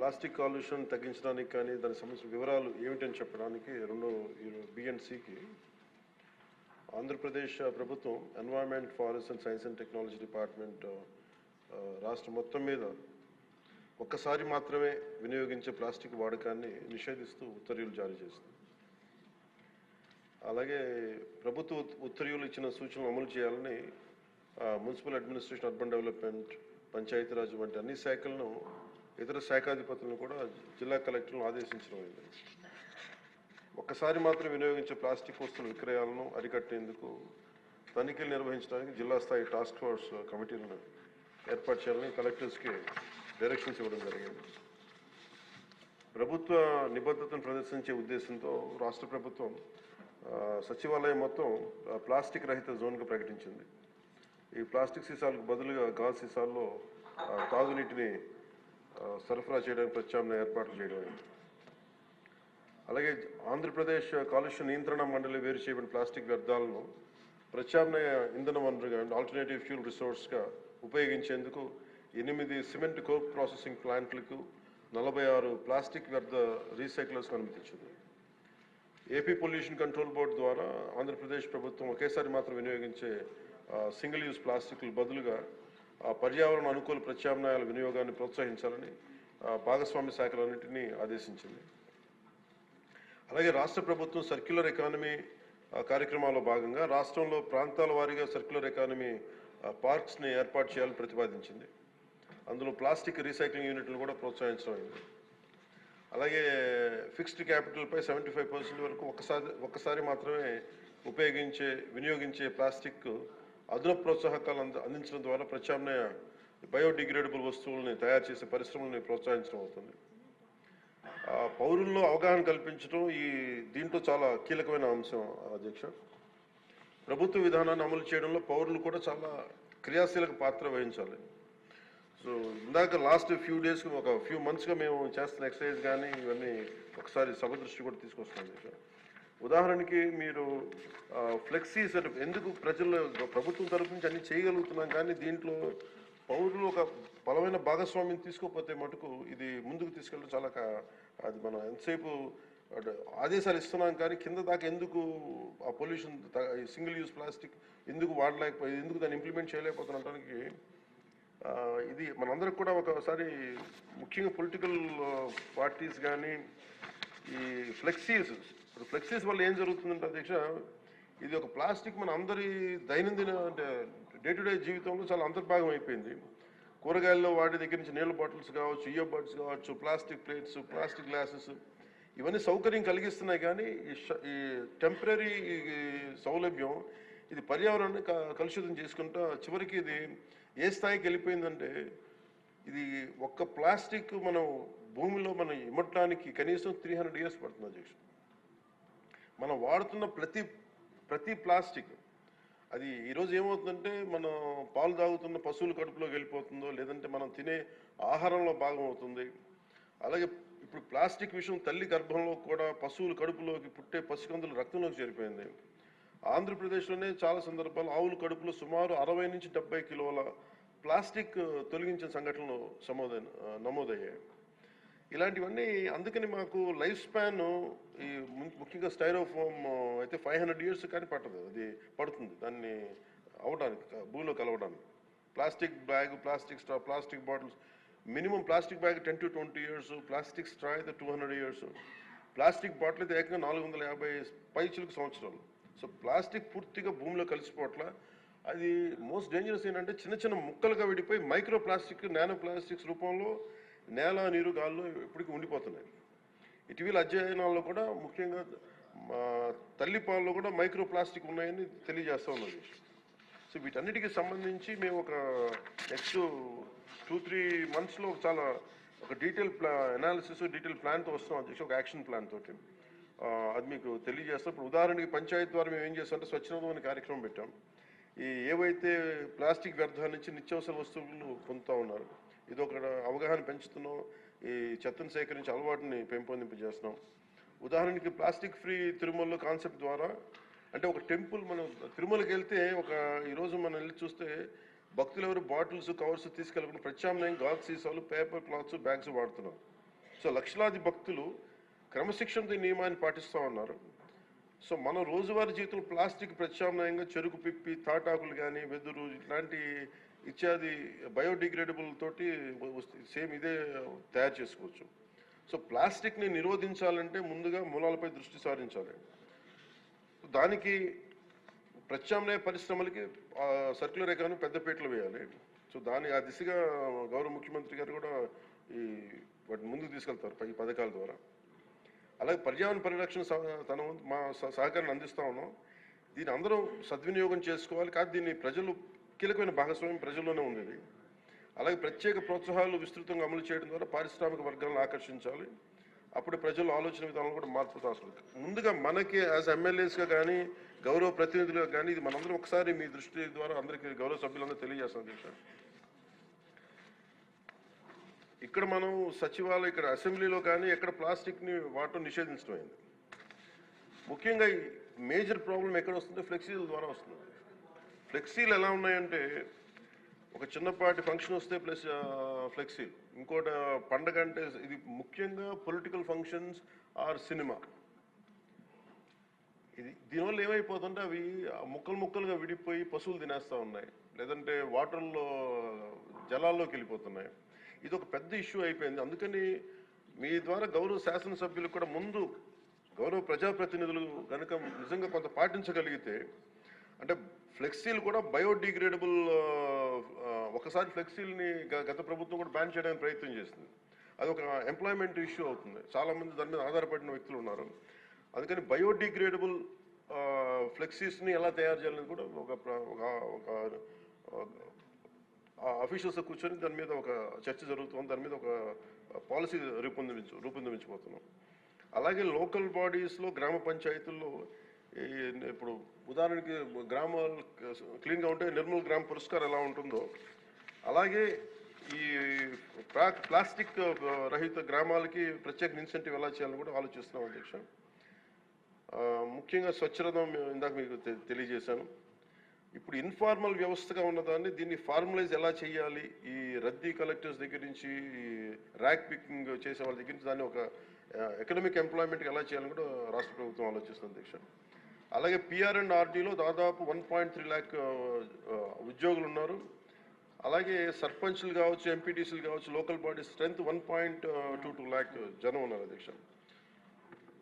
Plastic కాలుష్యం తగ్గించడానికి కానీ దానికి సంబంధించిన వివరాలు ఏమిటని చెప్పడానికి రెండో బిఎన్సికి ఆంధ్రప్రదేశ్ ప్రభుత్వం environment forest and science and technology department రాష్ట్రం మొత్తం మీద ఒక్కసారి మాత్రమే వినియోగించే ప్లాస్టిక్ వాడకాన్ని నిషేధిస్తూ ఉత్తర్వులు జారీ చేస్తుంది అలాగే ప్రభుత్వ ఉత్తర్వులు ఇచ్చిన సూచనలు అమలు చేయాలని municipal administration urban development Panchayati Raj వంటి అన్ని శాఖలను ఇతర శాఖాధిపతులను కూడా జిల్లా కలెక్టర్లను ఆదేశించడం అయింది. ఒక్కసారి మాత్రం వినియోగించే ప్లాస్టిక్ వస్తువుల విక్రయాలను అరికట్టేందుకు తనిఖీలు నిర్వహించడానికి జిల్లా స్థాయి టాస్క్ ఫోర్స్ కమిటీలను ఏర్పాటు చేయాలని కలెక్టర్స్కి డైరెక్షన్స్ ఇవ్వడం జరిగింది. ప్రభుత్వ నిబద్ధతను ప్రదర్శించే ఉద్దేశంతో రాష్ట్ర ప్రభుత్వం సచివాలయం మొత్తం ప్లాస్టిక్ రహిత జోన్గా ప్రకటించింది. ఈ ప్లాస్టిక్ సీసాలకు బదులుగా గాజు సీసాల్లో తాగునీటిని సరఫరా చేయడానికి ప్రత్యామ్నాయ ఏర్పాట్లు చేయడం అలాగే ఆంధ్రప్రదేశ్ కాలుష్య నియంత్రణ మండలి వేరు చేయబడిన ప్లాస్టిక్ వ్యర్థాలను ప్రత్యామ్నాయ ఇంధన వనరుగా ఆల్టర్నేటివ్ ఫ్యూల్ రిసోర్స్గా ఉపయోగించేందుకు ఎనిమిది సిమెంట్ కోక్ ప్రాసెసింగ్ ప్లాంట్లకు నలభై ఆరు ప్లాస్టిక్ వ్యర్థ రీసైక్లర్స్కు అనుమతించింది ఏపీ పొల్యూషన్ కంట్రోల్ బోర్డు ద్వారా ఆంధ్రప్రదేశ్ ప్రభుత్వం ఒకేసారి మాత్రం వినియోగించే సింగిల్ యూజ్ ప్లాస్టిక్లు బదులుగా పర్యావరణ అనుకూల ప్రత్యామ్నాయాల వినియోగాన్ని ప్రోత్సహించాలని భాగస్వామ్య శాఖలన్నింటినీ ఆదేశించింది. అలాగే రాష్ట్ర ప్రభుత్వం సర్క్యులర్ ఎకానమీ కార్యక్రమాల్లో భాగంగా రాష్ట్రంలో ప్రాంతాల వారీగా సర్క్యులర్ ఎకానమీ పార్క్స్ని ఏర్పాటు చేయాలని ప్రతిపాదించింది. అందులో ప్లాస్టిక్ రీసైక్లింగ్ యూనిట్లు కూడా ప్రోత్సహించడం అయింది. అలాగే ఫిక్స్డ్ క్యాపిటల్పై సెవెంటీ ఫైవ్ పర్సెంట్ వరకు ఒకసారి ఒక్కసారి మాత్రమే ఉపయోగించే వినియోగించే ప్లాస్టిక్ అదనపు ప్రోత్సాహకాలు అంద అందించడం ద్వారా ప్రత్యామ్నాయ బయోడిగ్రేడబుల్ వస్తువులని తయారు చేసే పరిశ్రమల్ని ప్రోత్సహించడం అవుతుంది. ఆ, పౌరుల్లో అవగాహన కల్పించడం ఈ దీంట్లో చాలా కీలకమైన అంశం అధ్యక్ష. ప్రభుత్వ విధానాన్ని అమలు చేయడంలో పౌరులు కూడా చాలా క్రియాశీలక పాత్ర వహించాలి. సో ఇందాక లాస్ట్ ఫ్యూ డేస్ ఒక ఫ్యూ మంత్స్గా మేము చేస్తున్న ఎక్సర్సైజ్ కానీ ఇవన్నీ ఒకసారి సభ దృష్టి కూడా తీసుకొస్తాం అధ్యక్ష. ఉదాహరణకి మీరు ఫ్లెక్సీస్ సెటప్ ఎందుకు ప్రజల్లో ప్రభుత్వం తరపు నుంచి అన్ని చేయగలుగుతున్నాం కానీ దీంట్లో పౌరులు ఒక బలమైన భాగస్వామ్యం తీసుకోకపోతే మటుకు ఇది ముందుకు తీసుకెళ్ళడం చాలా అది మనం ఎంతసేపు ఆదేశాలు ఇస్తున్నాం కానీ కింద దాకా ఎందుకు ఆ పొల్యూషన్ సింగిల్ యూజ్ ప్లాస్టిక్ ఎందుకు వాడలేకపోయి ఎందుకు దాన్ని ఇంప్లిమెంట్ చేయలేకపోతున్నటానికి ఇది మనందరికి కూడా ఒకసారి ముఖ్యంగా పొలిటికల్ పార్టీస్ కానీ ఈ ఫ్లెక్సీస్ అసలు ఫ్లెక్సీస్ వల్ల ఏం జరుగుతుందంటే అధ్యక్ష ఇది ఒక ప్లాస్టిక్ మన అందరి దైనందిన అంటే డే టు డే జీవితంలో చాలా అంతర్భాగం అయిపోయింది. కూరగాయల్లో వాటి దగ్గర నుంచి నీళ్ళ బాటిల్స్ కావచ్చు ఇయర్ బాటిల్స్ కావచ్చు ప్లాస్టిక్ ప్లేట్స్ ప్లాస్టిక్ గ్లాసెస్ ఇవన్నీ సౌకర్యం కలిగిస్తున్నాయి కానీ ఈ టెంపరీ సౌలభ్యం ఇది పర్యావరణాన్ని కలుషితం చేసుకుంటా చివరికి ఇది ఏ స్థాయికి వెళ్ళిపోయిందంటే ఇది ఒక్క ప్లాస్టిక్ మనం భూమిలో మనం ఇమ్మటానికి కనీసం త్రీ హండ్రెడ్ ఇయర్స్ పడుతుంది అధ్యక్షుడు మనం వాడుతున్న ప్రతి ప్రతి ప్లాస్టిక్ అది ఈరోజు ఏమవుతుందంటే మనం పాలు తాగుతున్న పశువుల కడుపులోకి వెళ్ళిపోతుందో లేదంటే మనం తినే ఆహారంలో భాగం అవుతుంది. అలాగే ఇప్పుడు ప్లాస్టిక్ విషయం తల్లి గర్భంలో కూడా పశువుల కడుపులోకి పుట్టే పసికందుల రక్తంలోకి చేరిపోయింది. ఆంధ్రప్రదేశ్లోనే చాలా సందర్భాలు ఆవుల కడుపులో సుమారు అరవై నుంచి డెబ్బై కిలోల ప్లాస్టిక్ తొలగించిన సంఘటనలు సమోదైన నమోదయ్యాయి. ఇలాంటివన్నీ అందుకని మాకు లైఫ్ స్పాన్ ఈ ముఖ్యంగా స్టైరోఫోమ్ అయితే ఫైవ్ హండ్రెడ్ ఇయర్స్ కానీ పట్టదు. అది పడుతుంది. దాన్ని అవడానికి భూమిలో కలవడానికి. Plastic bag plastic straw plastic bottles minimum plastic bag ten to twenty years plastic straw అయితే two hundred years. Plastic bottle అయితే ఏకంగా నాలుగు వందల యాభై పైచులకు సంవత్సరాలు. సో ప్లాస్టిక్ పూర్తిగా భూమిలో కలిసిపోవట్ల అది మోస్ట్ డేంజరస్ ఏంటంటే చిన్న చిన్న ముక్కలుగా విడిపోయి మైక్రో ప్లాస్టిక్ నానో ప్లాస్టిక్స్ రూపంలో నేల నీరు గాల్లో ఇప్పటికీ ఉండిపోతున్నాయి. ఇటీవల అధ్యయనాల్లో కూడా ముఖ్యంగా మా తల్లి పాలలో కూడా మైక్రో ప్లాస్టిక్ ఉన్నాయని తెలియజేస్తా ఉన్నది సో వీటన్నిటికి సంబంధించి మేము ఒక నెక్స్ట్ టూ త్రీ మంత్స్లో చాలా ఒక డీటెయిల్ ప్లా అనాలిసిస్ డీటెయిల్ ప్లాన్తో వస్తాం అధ్యక్ష ఒక యాక్షన్ ప్లాన్ తోటి. అది మీకు తెలియజేస్తాం. ఇప్పుడు ఉదాహరణకి పంచాయతీ ద్వారా మేము ఏం చేస్తామంటే స్వచ్ఛందం అనే కార్యక్రమం పెట్టాం. ఈ ఏవైతే ప్లాస్టిక్ వ్యర్థాల నుంచి నిత్యావసర వస్తువులు పొందుతూ ఉన్నారు ఇది ఒక అవగాహన పెంచుతున్నాం. ఈ చెత్తను సేకరించి అలవాటుని పెంపొందింపజేస్తున్నాం. ఉదాహరణకి ప్లాస్టిక్ ఫ్రీ తిరుమలలో కాన్సెప్ట్ ద్వారా అంటే ఒక టెంపుల్ మనం తిరుమలకి వెళ్తే ఒక ఈరోజు మనం వెళ్ళి చూస్తే భక్తులు ఎవరు బాటిల్స్ కవర్స్ తీసుకెళ్ళకుండా ప్రత్యామ్నాయం గాజు సీసాలు పేపర్ క్లాత్స్ బ్యాగ్స్ వాడుతున్నారు. సో లక్షలాది భక్తులు క్రమశిక్షణతో నియమాన్ని పాటిస్తూ ఉన్నారు. సో మన రోజువారీ జీవితంలో ప్లాస్టిక్ ప్రత్యామ్నాయంగా చెరుకు పిప్పి తాటాకులు కానీ వెదురు ఇట్లాంటి ఇత్యాది బయోడిగ్రేడబుల్ తోటి సేమ్ ఇదే తయారు చేసుకోవచ్చు. సో ప్లాస్టిక్ని నిరోధించాలంటే ముందుగా మూలాలపై దృష్టి సారించాలి. దానికి ప్రత్యామ్నాయ పరిశ్రమలకి సర్క్యులర్ ఎకానమీ పెద్దపీటలు వేయాలి. సో దాని ఆ దిశగా గౌరవ ముఖ్యమంత్రి గారు కూడా ఈ వాటిని ముందుకు తీసుకెళ్తారు ఈ పథకాల ద్వారా. అలాగే పర్యావరణ పరిరక్షణ సహ- తన మా సహకారాన్ని అందిస్తా ఉన్నాం. దీన్ని అందరం సద్వినియోగం చేసుకోవాలి. కాదు దీన్ని ప్రజలు కీలకమైన భాగస్వామ్యం ప్రజల్లోనే ఉంది ఇది. అలాగే ప్రత్యేక ప్రోత్సాహాలు విస్తృతంగా అమలు చేయడం ద్వారా పారిశ్రామిక వర్గాలను ఆకర్షించాలి. అప్పుడు ప్రజల ఆలోచన విధానంలో కూడా మార్పు అవసరం ముందుగా మనకి యాజ్ ఎమ్మెల్యేస్గా కానీ గౌరవ ప్రతినిధులుగా కానీ ఇది మనందరం ఒకసారి మీ దృష్టి ద్వారా అందరికీ గౌరవ సభ్యులందరూ తెలియజేస్తాం దీక్ష ఇక్కడ మనం సచివాలయం ఇక్కడ అసెంబ్లీలో కానీ ఎక్కడ ప్లాస్టిక్ని వాడటం నిషేధించడం అయింది. ముఖ్యంగా మేజర్ ప్రాబ్లం ఎక్కడ వస్తుందో ఫ్లెక్సీల ద్వారా వస్తుంది. ఫ్లెక్సీలు ఎలా ఉన్నాయంటే ఒక చిన్నపాటి ఫంక్షన్ వస్తే ప్లస్ ఫ్లెక్సీలు. ఇంకోటి పండగ అంటే ఇది ముఖ్యంగా పొలిటికల్ ఫంక్షన్స్ ఆర్ సినిమా. ఇది దీనివల్ల ఏమైపోతుంటే అవి ముక్కలు ముక్కలుగా విడిపోయి పశువులు తినేస్తూ ఉన్నాయి. లేదంటే వాటర్లో జలాల్లోకి వెళ్ళిపోతున్నాయి. ఇది ఒక పెద్ద ఇష్యూ అయిపోయింది. అందుకని మీ ద్వారా గౌరవ శాసనసభ్యులకు కూడా ముందు గౌరవ ప్రజాప్రతినిధులు కనుక నిజంగా కొంత పాటించగలిగితే అంటే ఫ్లెక్సీలు కూడా బయోడిగ్రేడబుల్ ఒకసారి ఫ్లెక్సీల్ని గత ప్రభుత్వం కూడా బ్యాన్ చేయడానికి ప్రయత్నం చేసింది. అది ఒక ఎంప్లాయ్మెంట్ ఇష్యూ అవుతుంది. చాలా మంది దాని మీద ఆధారపడిన వ్యక్తులు ఉన్నారు. అందుకని బయోడిగ్రేడబుల్ ఫ్లెక్సీస్ని ఎలా తయారు చేయాలని కూడా ఒక ఒక ఒక అఫీషియల్స్ కూర్చొని దాని మీద ఒక చర్చ జరుగుతుంది. దాని మీద ఒక పాలసీ రూపొందించు రూపొందించబోతున్నాం. అలాగే లోకల్ బాడీస్లో గ్రామ పంచాయతీల్లో ఇప్పుడు ఉదాహరణకి గ్రామాలు క్లీన్గా ఉంటే నిర్మల్ గ్రామ పురస్కారం ఎలా ఉంటుందో అలాగే ఈ ప్లా- ప్లాస్టిక్ రహిత గ్రామాలకి ప్రత్యేక ఇన్సెంటివ్ ఎలా చేయాలని కూడా ఆలోచిస్తున్నాం అధ్యక్ష. ముఖ్యంగా స్వచ్ఛరథం ఇందాక మీకు తెలియజేశాను. ఇప్పుడు ఇన్ఫార్మల్ వ్యవస్థగా ఉన్నదాన్ని దీన్ని ఫార్మలైజ్ ఎలా చేయాలి? ఈ రద్దీ కలెక్టర్స్ దగ్గర నుంచి ఈ ర్యాక్ పికింగ్ చేసే వాళ్ళ దగ్గర నుంచి దాన్ని ఒక ఎకనామిక్ ఎంప్లాయ్మెంట్కి ఎలా చేయాలని కూడా రాష్ట్ర ప్రభుత్వం ఆలోచిస్తుంది అధ్యక్ష. అలాగే పిఆర్ అండ్ ఆర్డీలో దాదాపు వన్ పాయింట్ త్రీ ల్యాక్ ఉద్యోగులు ఉన్నారు అలాగే సర్పంచ్లు కావచ్చు ఎంపీటీసీలు కావచ్చు local body strength one point two two lakh జనం ఉన్నారు అధ్యక్ష.